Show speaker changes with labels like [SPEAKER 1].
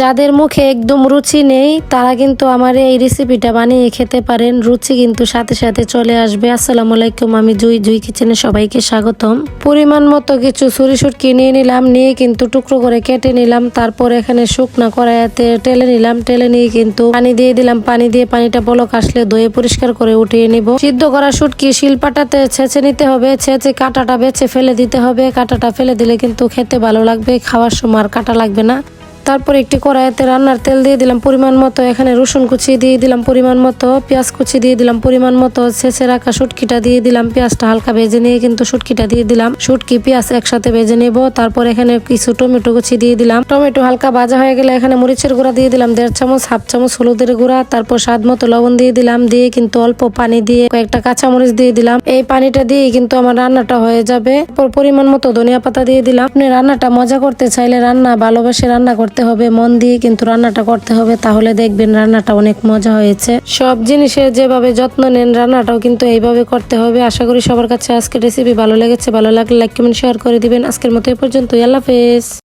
[SPEAKER 1] যাদের মুখে একদম রুচি নেই, তারা কিন্তু আমার এই রেসিপিটা বানিয়ে খেতে পারেন। রুচি কিন্তু সাথে সাথে চলে আসবে। আসসালামু আলাইকুম, আমি জুই জুই কিচেনে সবাইকে স্বাগতম। পরিমাণ মতো কিছু ছুরি সুটকি নিয়ে নিলাম, নিয়ে কিন্তু টুকরো করে কেটে নিলাম। তারপর এখানে শুকনা কড়াইতে টেলে নিলাম। টেলে নিয়ে কিন্তু পানি দিয়ে দিলাম। পানি দিয়ে পানিটা বলক আসলে ধুয়ে পরিষ্কার করে উঠিয়ে নিব। সিদ্ধ করা শুটকি শিলপাটাতে ছেঁচে নিতে হবে। ছেঁচে কাঁটাটা বেছে ফেলে দিতে হবে। কাঁটাটা ফেলে দিলে কিন্তু খেতে ভালো লাগবে, খাওয়ার সময় আর কাটা লাগবে না। তারপর একটি কড়াইতে রান্নার তেল দিয়ে দিলাম পরিমাণ মতো, এখানে রসুন কুচি দিয়ে দিলাম পরিমাণ মতো, পেঁয়াজ কুচি দিয়ে দিলাম পরিমাণ মতো, ছেঁচে রাখা শুটকিটা দিয়ে দিলাম, পেঁয়াজটা হালকা ভেজে নিয়ে কিন্তু শুটকিটা দিয়ে দিলাম। শুটকি, পেঁয়াজ একসাথে ভেজে নেব, তারপর এখানে কিছু টমেটো কুচি দিয়ে দিলাম। টমেটো হালকা ভাজা হয়ে গেলে এখানে মরিচের গুঁড়া দিয়ে দিলাম, দেড় চামচ, হাফ চামচ হলুদের গুঁড়া, তারপর স্বাদ মতো লবণ দিয়ে দিলাম, দিয়ে কিন্তু অল্প পানি দিয়ে কয়েকটা কাঁচামরিচ দিয়ে দিলাম। এই পানিটা দিয়ে কিন্তু আমার রান্নাটা হয়ে যাবে। পরিমাণ মতো ধনিয়া পাতা দিয়ে দিলাম। আপনি রান্নাটা মজা করতে চাইলে রান্না, ভালোবেসে রান্না করতে হবে, মন দিয়ে কিন্তু রান্নাটা করতে হবে, তাহলে দেখবেন রান্নাটা অনেক মজা হয়েছে। সব জিনিসের যেভাবে যত্ন নেন রান্নাটাও কিন্তু এইভাবে করতে হবে। আশা করি সবার কাছে আজকে রেসিপি ভালো লেগেছে, ভালো লাগলে লাইক কমেন্ট শেয়ার করে দিবেন। আজকের মতো এই পর্যন্ত আল্লাহ হাফেজ।